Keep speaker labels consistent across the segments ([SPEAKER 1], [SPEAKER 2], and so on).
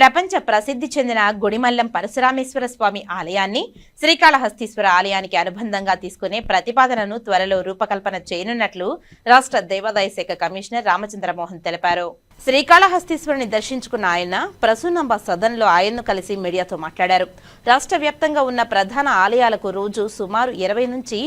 [SPEAKER 1] ప్రపంచ ప్రసిద్ధి చెందిన గుడిమల్లం పరశురామేశ్వర స్వామి ఆలయాన్ని శ్రీకాళహస్తీశ్వర ఆలయానికి అనుబంధంగా తీసుకునే ప్రతిపాదనను త్వరలో రూపకల్పన చేయనున్నట్లు రాష్ట్ర దేవాదాయ శాఖ కమిషనర్ రామచంద్రమోహన్ తెలిపారు. శ్రీకాళహస్తీశ్వరుని దర్శించుకున్న ఆయన ప్రసూనంబ సదన్లో ఆయన్ను కలిసి మీడియాతో మాట్లాడారు. రాష్ట్ర వ్యాప్తంగా ఉన్న ప్రధాన ఆలయాలకు రోజు సుమారు ఇరవై నుంచి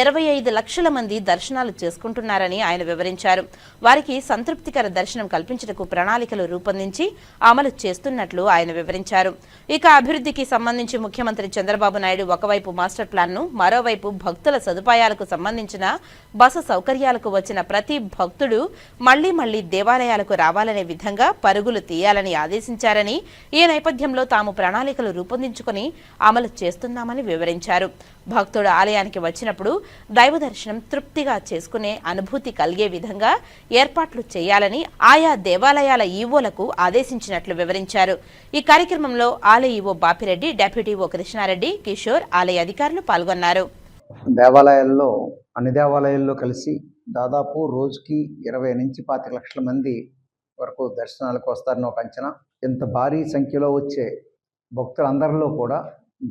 [SPEAKER 1] ఇరవై ఐదు లక్షల మంది దర్శనాలు చేసుకుంటున్నారని ఆయన వివరించారు. వారికి సంతృప్తికర దర్శనం కల్పించటకు ప్రణాళికలు రూపొందించి అమలు చేస్తున్నట్లు ఆయన వివరించారు. ఇక అభివృద్ధికి సంబంధించి ముఖ్యమంత్రి చంద్రబాబు నాయుడు ఒకవైపు మాస్టర్ ప్లాన్ను మరోవైపు భక్తుల సదుపాయాలకు సంబంధించిన బస సౌకర్యాలకు వచ్చిన ప్రతి భక్తుడు మళ్ళీ మళ్ళీ దేవాలయాలకు రావాలనే విధంగా పరుగులు తీయాలని ఆదేశించారని ఈ నేపథ్యంలో తాము ప్రణాళికలు రూపొందించుకుని అమలు చేస్తున్నామని వివరించారు. భక్తుడు ఆలయానికి వచ్చినప్పుడు దైవ దర్శనం తృప్తిగా చేసుకునే అనుభూతి కలిగే విధంగా ఏర్పాట్లు చేయాలని ఆయా దేవాలయాల ఈవోలకు ఆదేశించినట్లు వివరించారు. ఈ కార్యక్రమంలో ఆలయ ఈవో బాపిరెడ్డి డెప్యూటీ ఓ కృష్ణారెడ్డి కిషోర్ ఆలయ అధికారులు పాల్గొన్నారు.
[SPEAKER 2] దేవాలయాల్లో అన్ని దేవాలయాల్లో కలిసి దాదాపు రోజుకి ఇరవై నుంచి పాతిక లక్షల మంది వరకు దర్శనాలకు వస్తారని ఒక అంచనా. ఇంత భారీ సంఖ్యలో వచ్చే భక్తులందరిలో కూడా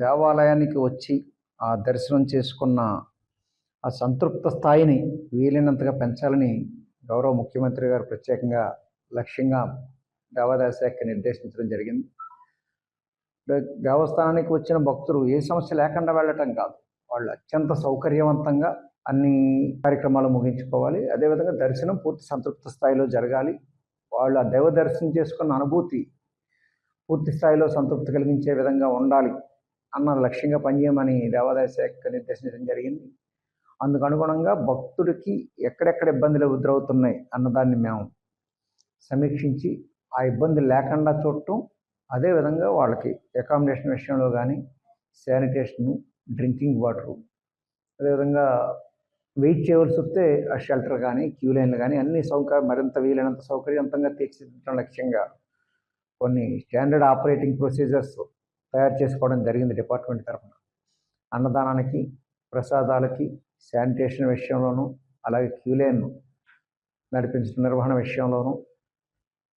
[SPEAKER 2] దేవాలయానికి వచ్చి ఆ దర్శనం చేసుకున్న ఆ సంతృప్త స్థాయిని వీలైనంతగా పెంచాలని గౌరవ ముఖ్యమంత్రి గారు ప్రత్యేకంగా లక్ష్యంగా దేవాదాయ శాఖ నిర్దేశించడం జరిగింది. దేవస్థానానికి వచ్చిన భక్తులు ఏ సమస్య లేకుండా వెళ్ళటం కాదు. వాళ్ళు అత్యంత సౌకర్యవంతంగా అన్ని కార్యక్రమాలు ముగించుకోవాలి. అదేవిధంగా దర్శనం పూర్తి సంతృప్త స్థాయిలో జరగాలి. వాళ్ళు ఆ దైవ దర్శనం చేసుకున్న అనుభూతి పూర్తి స్థాయిలో సంతృప్తి కలిగించే విధంగా ఉండాలి అన్న లక్ష్యంగా పనిచేయమని దేవాదాయ శాఖ నిర్దేశించడం జరిగింది. అందుకు అనుగుణంగా భక్తుడికి ఎక్కడెక్కడ ఇబ్బందులు ఎదురవుతున్నాయి అన్నదాన్ని మేము సమీక్షించి ఆ ఇబ్బంది లేకుండా చూడటం అదేవిధంగా వాళ్ళకి అకామిడేషన్ విషయంలో కానీ శానిటేషను డ్రింకింగ్ వాటరు అదేవిధంగా వెయిట్ చేయవలసి వస్తే ఆ షెల్టర్ కానీ క్యూ లైన్లు కానీ అన్ని సౌకర్యం మరింత వీలైనంత సౌకర్యవంతంగా తీర్చిదిద్దడం లక్ష్యంగా కొన్ని స్టాండర్డ్ ఆపరేటింగ్ ప్రొసీజర్స్ తయారు చేసుకోవడం జరిగింది డిపార్ట్మెంట్ తరఫున అన్నదానానికి ప్రసాదాలకి శానిటేషన్ విషయంలోనూ అలాగే క్యూ లైన్ నడిపించిన నిర్వహణ విషయంలోనూ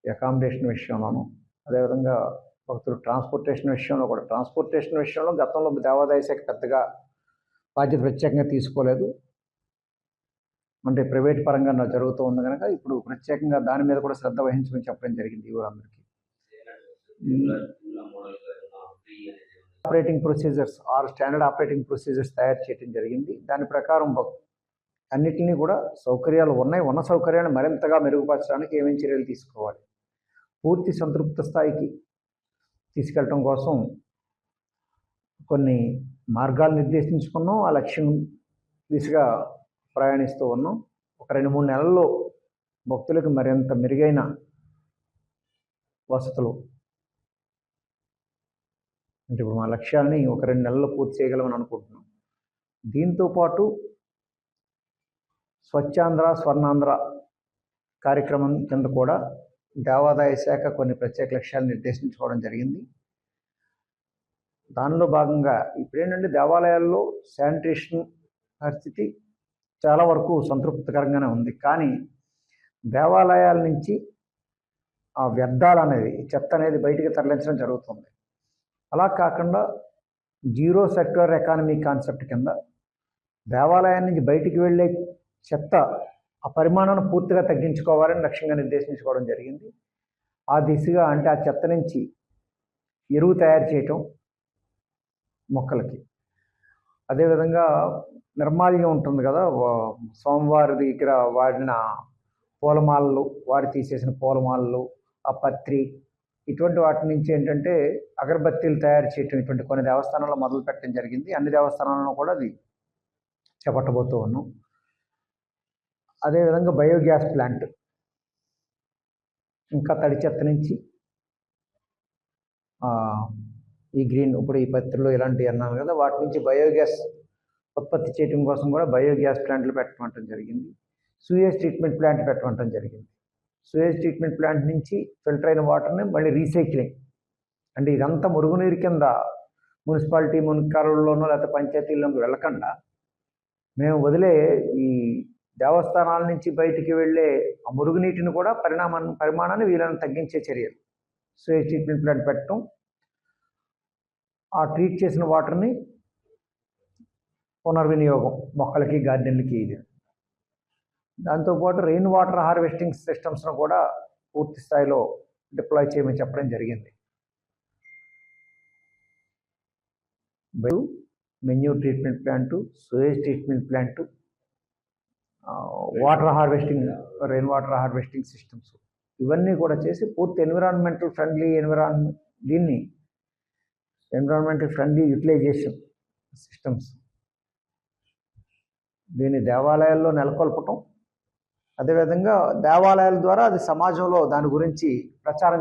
[SPEAKER 2] అకామిడేషన్ విషయంలోనూ అదేవిధంగా భక్తులు ట్రాన్స్పోర్టేషన్ విషయంలో కూడా. ట్రాన్స్పోర్టేషన్ విషయంలో గతంలో దేవాదాయ శాఖ పెద్దగా బాధ్యత ప్రత్యేకంగా తీసుకోలేదు. అంటే ప్రైవేట్ పరంగా నా జరుగుతూ ఉంది కనుక ఇప్పుడు ప్రత్యేకంగా దాని మీద కూడా శ్రద్ధ వహించమని చెప్పడం జరిగింది ఈ ఊరందరికీ. Operating procedures or standard operating procedures తయారు చేయడం జరిగింది. దాని ప్రకారం అన్నిటినీ కూడా సౌకర్యాలు ఉన్నాయి. ఉన్న సౌకర్యాలను మరింతగా మెరుగుపరచడానికి ఏమేమి చర్యలు తీసుకోవాలి? పూర్తి సంతృప్త స్థాయికి తీసుకెళ్ళటం కోసం కొన్ని మార్గాలు నిర్దేశించుకున్నాం. ఆ లక్ష్యం దిశగా ప్రయాణిస్తూ ఉన్నాం. ఒక రెండు మూడు నెలల్లో భక్తులకు మరింత మెరుగైన వసతులు. అంటే ఇప్పుడు మా లక్ష్యాన్ని ఒక రెండు నెలల్లో పూర్తి చేయగలమని అనుకుంటున్నాం. దీంతో పాటు స్వచ్ఛాంధ్ర స్వర్ణాంధ్ర కార్యక్రమం కింద కూడా దేవాదాయ శాఖ కొన్ని ప్రత్యేక లక్ష్యాలు నిర్దేశించుకోవడం జరిగింది. దానిలో భాగంగా ఇప్పుడేంటంటే దేవాలయాల్లో శానిటేషన్ పరిస్థితి చాలా వరకు సంతృప్తికరంగానే ఉంది. కానీ దేవాలయాల నుంచి ఆ వ్యర్థాలు అనేది చెత్త అనేది బయటికి తరలించడం జరుగుతుంది. అలా కాకుండా జీరో సెక్టర్ ఎకానమీ కాన్సెప్ట్ కింద దేవాలయం నుంచి బయటికి వెళ్ళే చెత్త ఆ పరిమాణాన్ని పూర్తిగా తగ్గించుకోవాలని లక్ష్యంగా నిర్దేశించుకోవడం జరిగింది. ఆ దిశగా అంటే ఆ చెత్త నుంచి ఎరువు తయారు చేయటం మొక్కలకి. అదేవిధంగా నిర్మాల్యం ఉంటుంది కదా. సోమవారి స్వామివారి దగ్గర వాడిన పూలమాలలు వాడి తీసేసిన పూలమాలలు ఆ పత్రి ఇటువంటి వాటి నుంచి ఏంటంటే అగరబత్తీలు తయారు చేయటం ఇటువంటి కొన్ని దేవస్థానాల్లో మొదలు పెట్టడం జరిగింది. అన్ని దేవస్థానాల్లో కూడా అది చేపట్టబోతూ ఉన్నాం. అదేవిధంగా బయోగ్యాస్ ప్లాంట్ ఇంకా తడి చెత్త నుంచి ఈ గ్రీన్ ఇప్పుడు ఈ పత్రిలో ఇలాంటివి అన్నాను కదా వాటి నుంచి బయోగ్యాస్ ఉత్పత్తి చేయడం కోసం కూడా బయోగ్యాస్ ప్లాంట్లు పెట్టమంటం జరిగింది. సూయేజ్ ట్రీట్మెంట్ ప్లాంట్ పెట్టమంటం జరిగింది. సూయేజ్ ట్రీట్మెంట్ ప్లాంట్ నుంచి ఫిల్టర్ అయిన వాటర్ని మళ్ళీ రీసైక్లింగ్ అంటే ఇదంతా మురుగునీరు కింద మున్సిపాలిటీ మున్కారుల్లోనో లేకపోతే పంచాయతీల్లోకి వెళ్ళకుండా మేము వదిలే ఈ దేవస్థానాల నుంచి బయటికి వెళ్ళే ఆ మురుగునీటిని కూడా పరిణామాన్ని పరిమాణాన్ని వీళ్ళని తగ్గించే చర్యలు. సూయేజ్ ట్రీట్మెంట్ ప్లాంట్ పెట్టడం ఆ ట్రీట్ చేసిన వాటర్ని పునర్వినియోగం మొక్కలకి గార్డెన్లకి ఇది. దాంతోపాటు రెయిన్ వాటర్ హార్వెస్టింగ్ సిస్టమ్స్ను కూడా పూర్తి స్థాయిలో డిప్లాయ్ చేయమని చెప్పడం జరిగింది. బయు menu treatment plant sewage treatment plant water harvesting rain water harvesting systems ఇవన్నీ కూడా చేసి పూర్తి ఎన్విరాన్మెంటల్ ఫ్రెండ్లీ ఎన్విరాన్మెంట్ దీన్ని ఎన్విరాన్మెంటల్ ఫ్రెండ్లీ యూటిలైజేషన్ సిస్టమ్స్ దీన్ని దేవాలయాల్లో నెలకొల్పటం. అదేవిధంగా దేవాలయాల ద్వారా అది సమాజంలో దాని గురించి ప్రచారం